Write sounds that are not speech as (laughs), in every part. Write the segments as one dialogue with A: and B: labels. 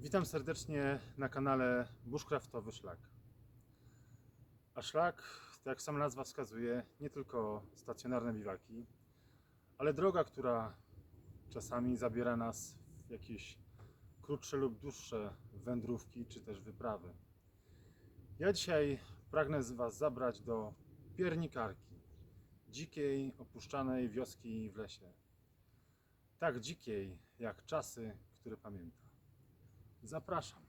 A: Witam serdecznie na kanale Bushcraftowy Szlak. A szlak, tak jak sama nazwa wskazuje, nie tylko stacjonarne biwaki, ale droga, która czasami zabiera nas w jakieś krótsze lub dłuższe wędrówki czy też wyprawy. Ja dzisiaj pragnę z Was zabrać do Piernikarki, dzikiej, opuszczanej wioski w lesie. Tak dzikiej, jak czasy, które pamiętam. Zapraszam.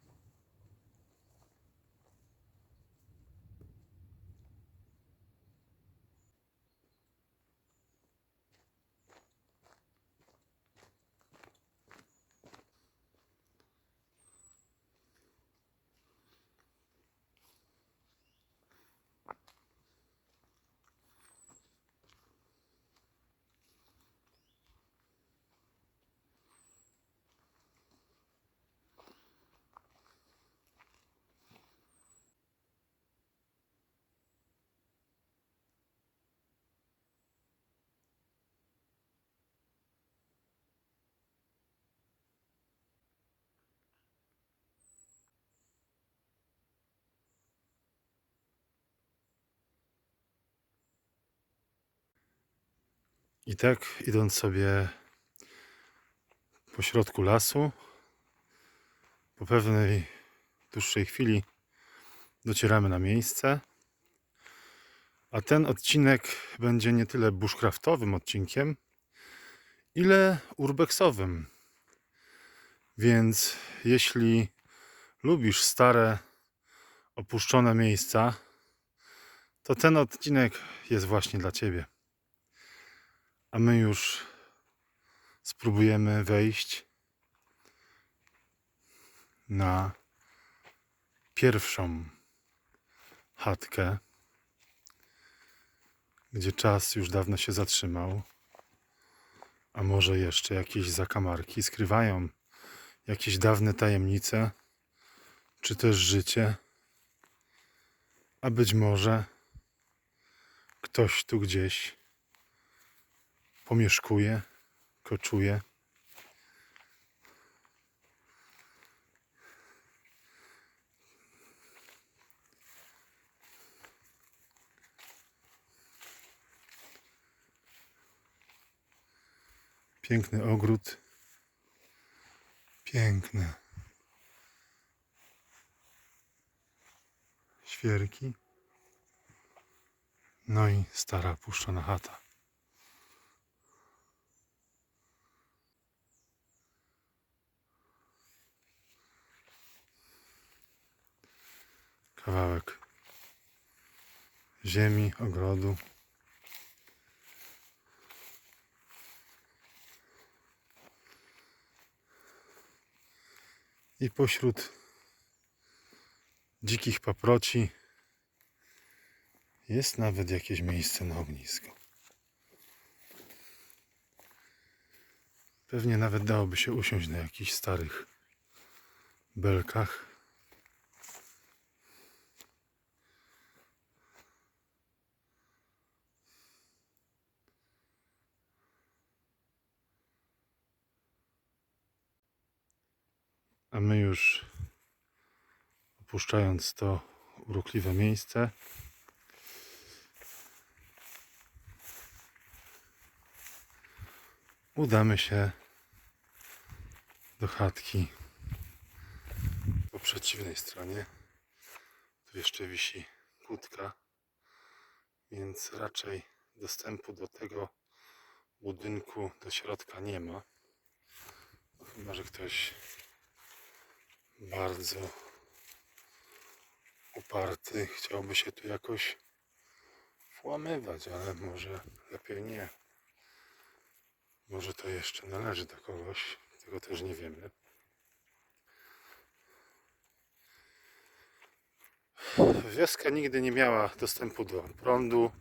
A: I tak idąc sobie po środku lasu, po pewnej dłuższej chwili docieramy na miejsce. A ten odcinek będzie nie tyle bushcraftowym odcinkiem, ile urbexowym. Więc jeśli lubisz stare, opuszczone miejsca, to ten odcinek jest właśnie dla Ciebie. A my już spróbujemy wejść na pierwszą chatkę, gdzie czas już dawno się zatrzymał. A może jeszcze jakieś zakamarki skrywają jakieś dawne tajemnice, czy też życie. A być może ktoś tu gdzieś pomieszkuje, koczuje. Piękny ogród. Piękne. Świerki. No i stara puszczona chata. Kawałek ziemi, ogrodu. I pośród dzikich paproci jest nawet jakieś miejsce na ognisko. Pewnie nawet dałoby się usiąść na jakichś starych belkach. A my już opuszczając to urokliwe miejsce, udamy się do chatki po przeciwnej stronie. Tu jeszcze wisi kłódka, więc raczej dostępu do tego budynku do środka nie ma. Chyba, że ktoś bardzo uparty chciałby się tu jakoś włamywać, ale może lepiej nie. Może to jeszcze należy do kogoś, tego też nie wiemy. Wioska nigdy nie miała dostępu do prądu,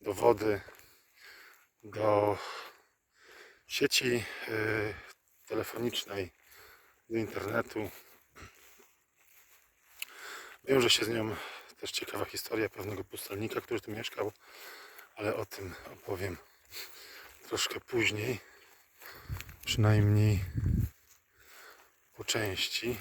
A: do wody, do sieci y, telefonicznej, do internetu. Wiąże się z nią też ciekawa historia pewnego pustelnika, który tu mieszkał, ale o tym opowiem troszkę później. Przynajmniej po części.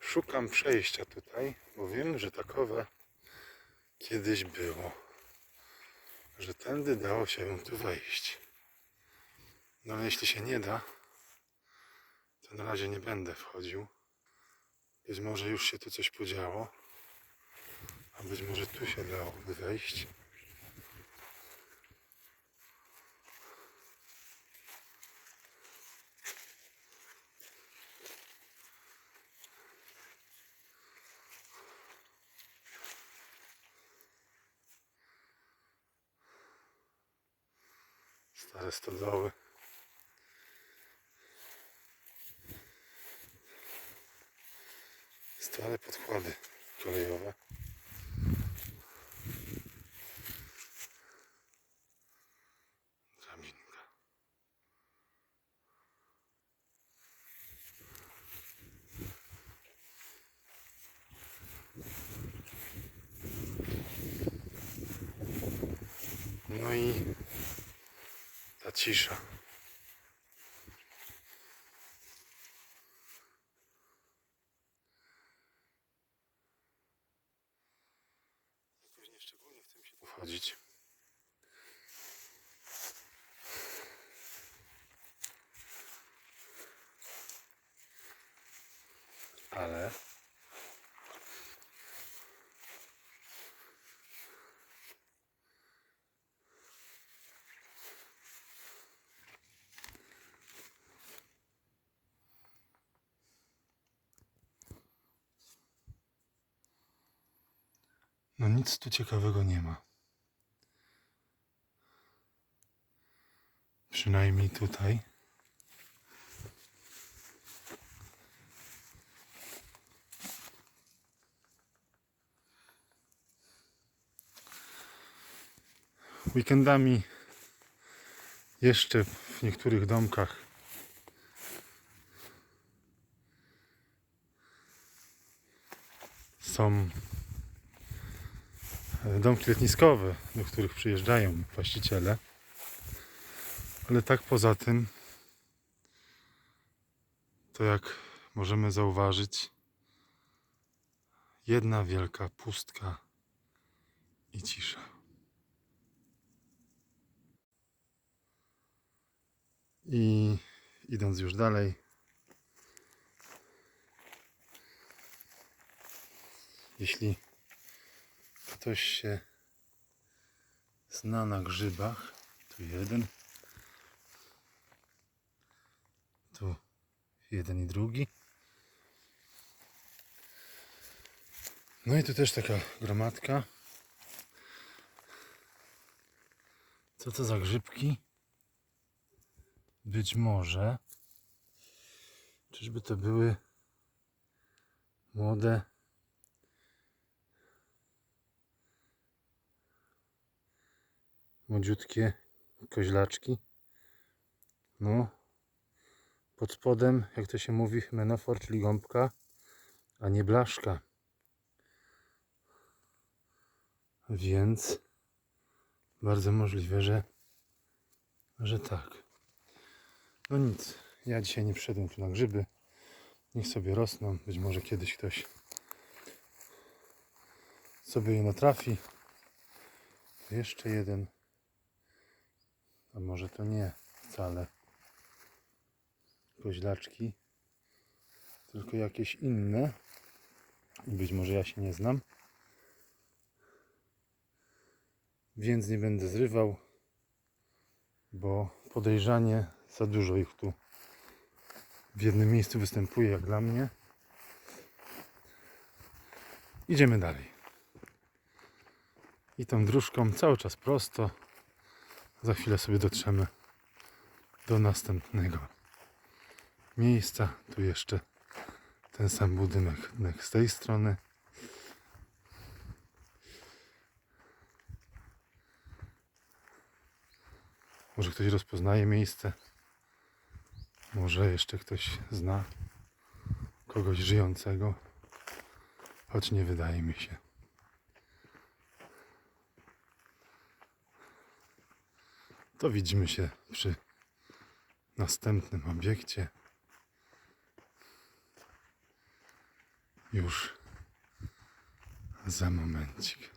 A: Szukam przejścia tutaj, bo wiem, że takowe kiedyś było. Że tędy dało się tu wejść. No ale jeśli się nie da, to na razie nie będę wchodził. Być może już się tu coś podziało. A być może tu się dałoby wejść. Stare stodoły. Stare podkłady kolejowe. Drabinka. No i ta cisza. Się tu wchodzić. Ale no nic tu ciekawego nie ma. Przynajmniej tutaj. Weekendami jeszcze w niektórych domkach są domki letniskowe, do których przyjeżdżają właściciele. Ale tak poza tym, to jak możemy zauważyć, jedna wielka pustka i cisza. I idąc już dalej, jeśli ktoś się zna na grzybach, tu jeden, tu jeden i drugi. No i tu też taka gromadka. Co to za grzybki? Być może. Czyżby to były młode młodziutkie koźlaczki. No, pod spodem, jak to się mówi, menofor, czyli gąbka, a nie blaszka. Więc bardzo możliwe, że, że tak. No nic, ja dzisiaj nie przyszedłem tu na grzyby. Niech sobie rosną. Być może kiedyś ktoś sobie je natrafi. Jeszcze jeden. A może to nie wcale koźlaczki, tylko jakieś inne. I być może ja się nie znam. Więc nie będę zrywał, bo podejrzanie za dużo ich tu w jednym miejscu występuje, jak dla mnie. Idziemy dalej. I tą dróżką cały czas prosto. Za chwilę sobie dotrzemy do następnego miejsca. Tu jeszcze ten sam budynek z tej strony. Może ktoś rozpoznaje miejsce. Może jeszcze ktoś zna kogoś żyjącego. Choć nie wydaje mi się. To widzimy się przy następnym obiekcie. Już za momencik.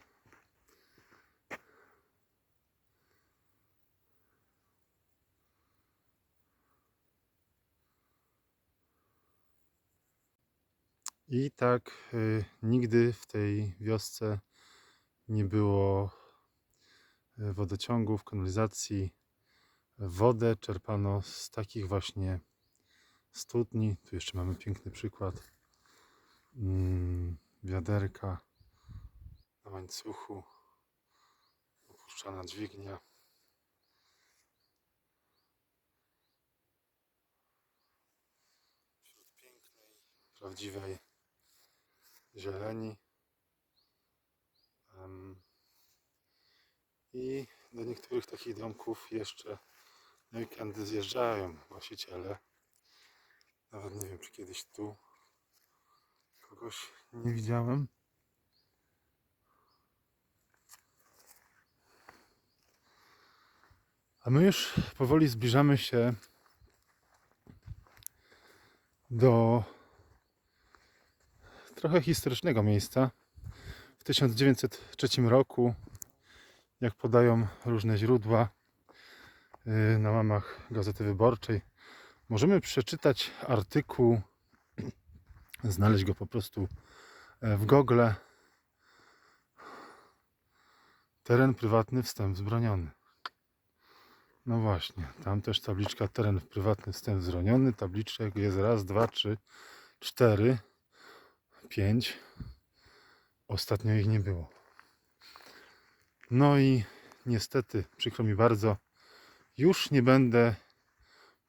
A: I tak y, nigdy w tej wiosce nie było wodociągów, kanalizacji. Wodę czerpano z takich właśnie studni. Tu jeszcze mamy piękny przykład. Mm, wiaderka na łańcuchu, opuszczana dźwignia. Wśród pięknej, prawdziwej zieleni. Em, I do niektórych takich domków jeszcze na weekendy zjeżdżają właściciele. Nawet nie wiem, czy kiedyś tu kogoś nie widziałem. A my już powoli zbliżamy się do trochę historycznego miejsca. W 1903 roku, jak podają różne źródła yy, na łamach Gazety Wyborczej, możemy przeczytać artykuł, znaleźć go po prostu e, w Google. Teren prywatny, wstęp wzbroniony. No właśnie, tam też tabliczka teren prywatny, wstęp wzbroniony. Tabliczek jest raz, dwa, trzy, cztery, pięć. Ostatnio ich nie było. No i niestety, przykro mi bardzo, już nie będę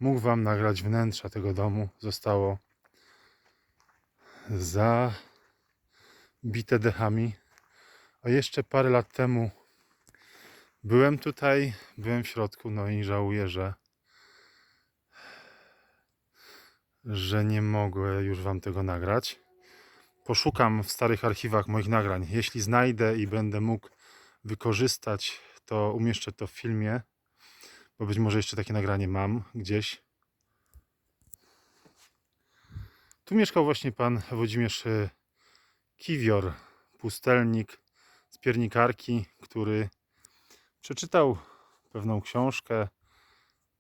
A: mógł Wam nagrać wnętrza tego domu. Zostało zabite dechami. A jeszcze parę lat temu byłem tutaj, byłem w środku, no i żałuję, że że nie mogę już Wam tego nagrać. Poszukam w starych archiwach moich nagrań. Jeśli znajdę i będę mógł wykorzystać, to umieszczę to w filmie, bo być może jeszcze takie nagranie mam gdzieś. Tu mieszkał właśnie pan Włodzimierz e, Kiwior, pustelnik z piernikarki, który przeczytał pewną książkę,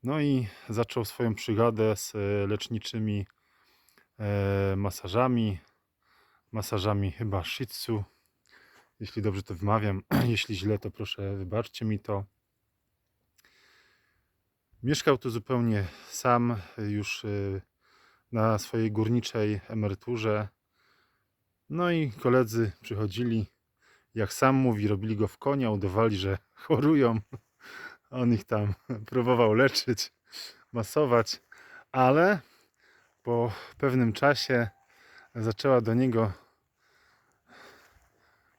A: no i zaczął swoją przygodę z e, leczniczymi e, masażami, masażami chyba shih tzu, jeśli dobrze to wymawiam. (clears throat) Jeśli źle, to proszę wybaczcie mi to. Mieszkał tu zupełnie sam, już y, na swojej górniczej emeryturze. No i koledzy przychodzili, jak sam mówi, robili go w konia, udawali, że (laughs) chorują. On ich tam (laughs) próbował leczyć, masować, ale po pewnym czasie zaczęła do niego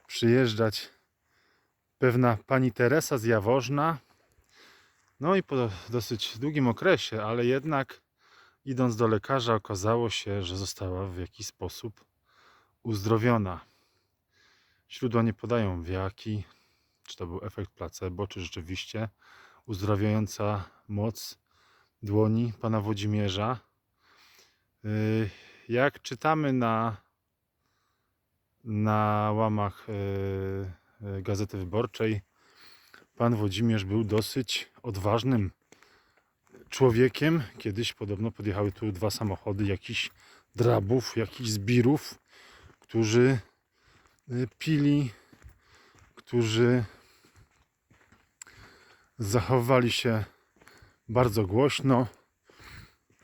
A: przyjeżdżać pewna pani Teresa z Jaworzna. No i po dosyć długim okresie, ale jednak idąc do lekarza okazało się, że została w jakiś sposób uzdrowiona. Źródła nie podają w jaki, czy to był efekt placebo, czy rzeczywiście uzdrawiająca moc dłoni pana Włodzimierza. Yy, Jak czytamy na, na łamach yy, yy, Gazety Wyborczej, pan Włodzimierz był dosyć odważnym człowiekiem. Kiedyś podobno podjechały tu dwa samochody jakichś drabów, jakichś zbirów, którzy y, pili, którzy zachowywali się bardzo głośno.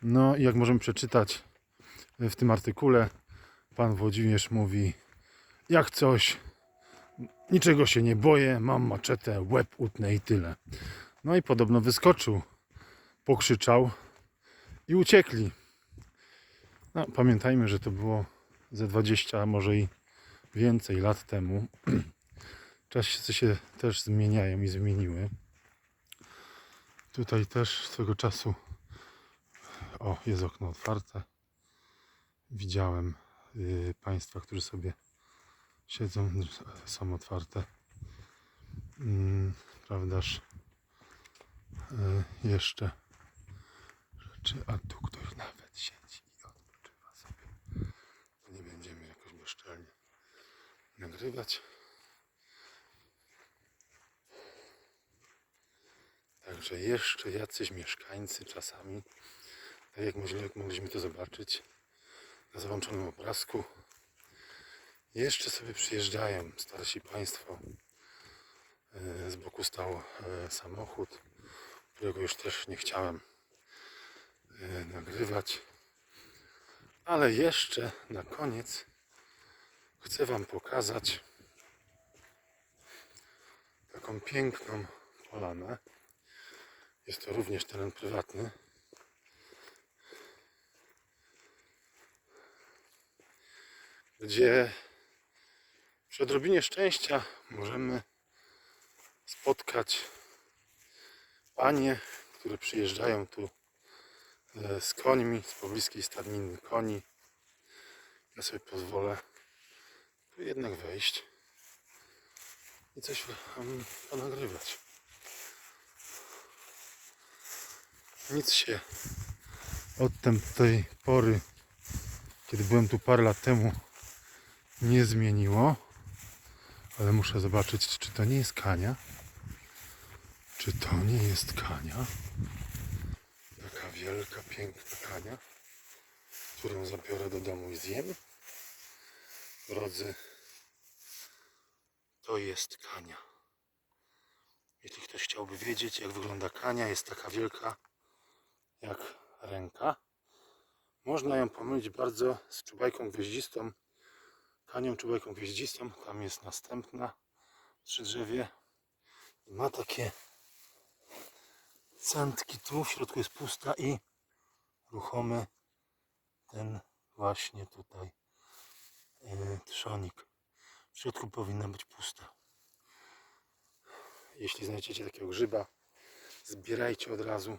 A: No i jak możemy przeczytać w tym artykule, pan Włodzimierz mówi, jak coś, niczego się nie boję, mam maczetę, łeb utnę i tyle. No i podobno wyskoczył, pokrzyczał i uciekli. No, pamiętajmy, że to było ze 20, a może i więcej lat temu. (clears throat) Czasy się też zmieniają i zmieniły. Tutaj też swego czasu. O, jest okno otwarte. Widziałem y, Państwa, którzy sobie siedzą, (laughs) są otwarte. Mm, prawdaż? e, jeszcze rzeczy, a tu ktoś nawet siedzi i odpoczywa sobie. Nie będziemy jakoś bezczelnie nagrywać. Także jeszcze jacyś mieszkańcy czasami, tak jak jak mogliśmy to zobaczyć na załączonym obrazku, jeszcze sobie przyjeżdżają starsi Państwo. E, Z boku stał e, samochód, którego już też nie chciałem e, nagrywać. Ale jeszcze na koniec chcę Wam pokazać taką piękną polanę. Jest to również teren prywatny. Gdzie przy odrobinie szczęścia możemy spotkać panie, które przyjeżdżają tu e, z końmi, z pobliskiej stadniny koni. Ja sobie pozwolę tu jednak wejść i coś wam ponagrywać. Nic się od tej pory, kiedy byłem tu parę lat temu, nie zmieniło. Ale muszę zobaczyć, czy to nie jest kania. Czy to nie jest kania? Taka wielka, piękna kania, którą zabiorę do domu i zjem. Drodzy, to jest kania. Jeśli ktoś chciałby wiedzieć, jak wygląda kania, jest taka wielka jak ręka. Można ją pomylić bardzo z czubajką gwieździstą. Kanią czubajką gwieździstą. Tam jest następna przy drzewie. I ma takie centki tu, w środku jest pusta i ruchomy ten właśnie tutaj yy, trzonik. W środku powinna być pusta. Jeśli znajdziecie takiego grzyba, zbierajcie od razu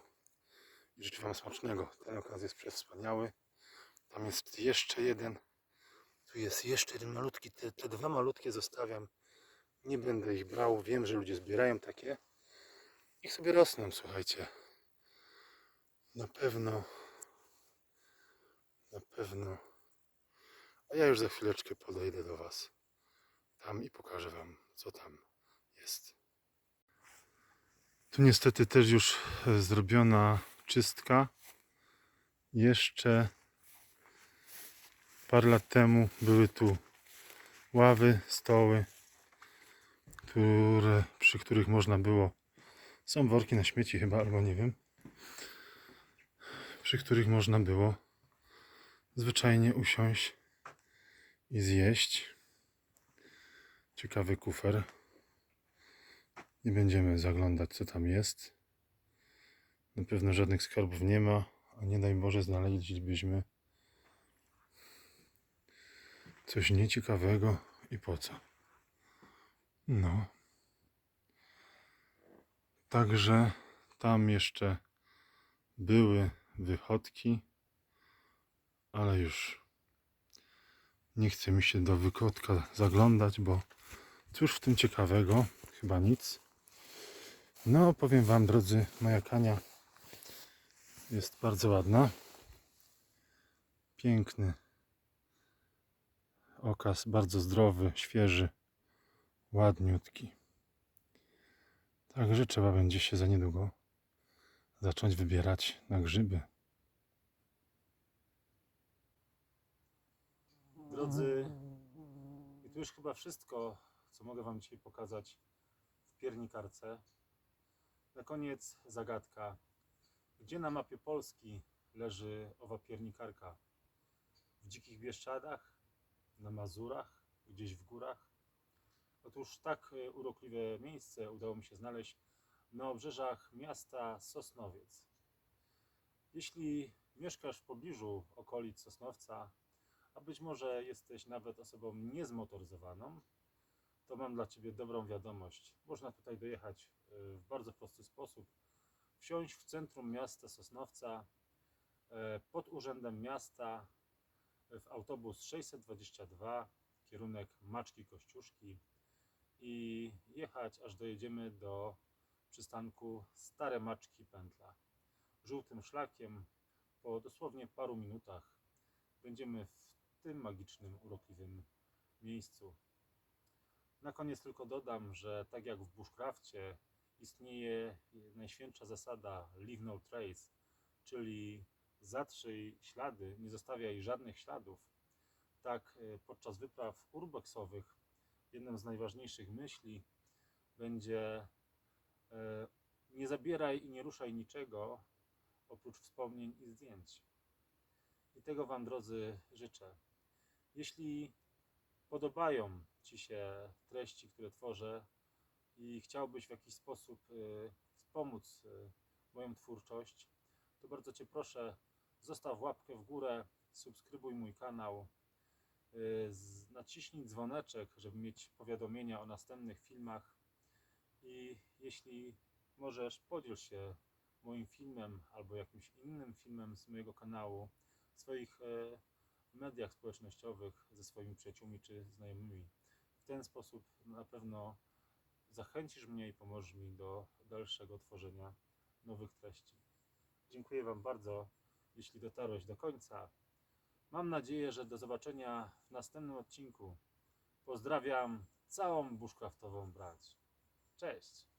A: życzę Wam smacznego. Ten okaz jest przewspaniały. Tam jest jeszcze jeden. Tu jest jeszcze jeden malutki. Te, te dwa malutkie zostawiam. Nie będę ich brał. Wiem, że ludzie zbierają takie. Niech sobie rosną, słuchajcie. Na pewno. Na pewno. A ja już za chwileczkę podejdę do Was. Tam i pokażę Wam, co tam jest. Tu niestety też już zrobiona czystka. Jeszcze parę lat temu były tu ławy, stoły, które, przy których można było. Są worki na śmieci chyba, albo nie wiem. Przy których można było zwyczajnie usiąść i zjeść. Ciekawy kufer. Nie będziemy zaglądać, co tam jest. Na pewno żadnych skarbów nie ma, a nie daj Boże znaleźlibyśmy coś nieciekawego i po co. No. Także tam jeszcze były wychodki, ale już nie chce mi się do wychodka zaglądać, bo cóż w tym ciekawego? Chyba nic. No, powiem Wam, drodzy, moja kania jest bardzo ładna. Piękny okaz, bardzo zdrowy, świeży, ładniutki. Także trzeba będzie się za niedługo zacząć wybierać na grzyby. Drodzy, i tu już chyba wszystko, co mogę Wam dzisiaj pokazać w piernikarce. Na koniec zagadka. Gdzie na mapie Polski leży owa piernikarka? W dzikich Bieszczadach? Na Mazurach? Gdzieś w górach? Otóż tak e, urokliwe miejsce udało mi się znaleźć na obrzeżach miasta Sosnowiec. Jeśli mieszkasz w pobliżu okolic Sosnowca, a być może jesteś nawet osobą niezmotoryzowaną, to mam dla Ciebie dobrą wiadomość. Można tutaj dojechać e, w bardzo prosty sposób. Wsiąść w centrum miasta Sosnowca e, pod urzędem miasta w autobus 622 kierunek Maczki Kościuszki i jechać aż dojedziemy do przystanku Stare Maczki Pętla. Żółtym szlakiem po dosłownie paru minutach będziemy w tym magicznym, urokliwym miejscu. Na koniec tylko dodam, że tak jak w bushcrafcie istnieje najświętsza zasada leave no trace, czyli zatrzyj ślady, nie zostawiaj żadnych śladów, tak e, podczas wypraw urbexowych jedną z najważniejszych myśli będzie e, nie zabieraj i nie ruszaj niczego oprócz wspomnień i zdjęć. I tego Wam, drodzy, życzę. Jeśli podobają Ci się treści, które tworzę i chciałbyś w jakiś sposób e, wspomóc moją twórczość, to bardzo Cię proszę, zostaw łapkę w górę, subskrybuj mój kanał, z- naciśnij dzwoneczek, żeby mieć powiadomienia o następnych filmach i jeśli możesz, podziel się moim filmem albo jakimś innym filmem z mojego kanału w swoich e, mediach społecznościowych ze swoimi przyjaciółmi czy znajomymi. W ten sposób na pewno zachęcisz mnie i pomożesz mi do dalszego tworzenia nowych treści. Dziękuję Wam bardzo, jeśli dotarłeś do końca. Mam nadzieję, że do zobaczenia w następnym odcinku. Pozdrawiam całą bushcraftową brać. Cześć!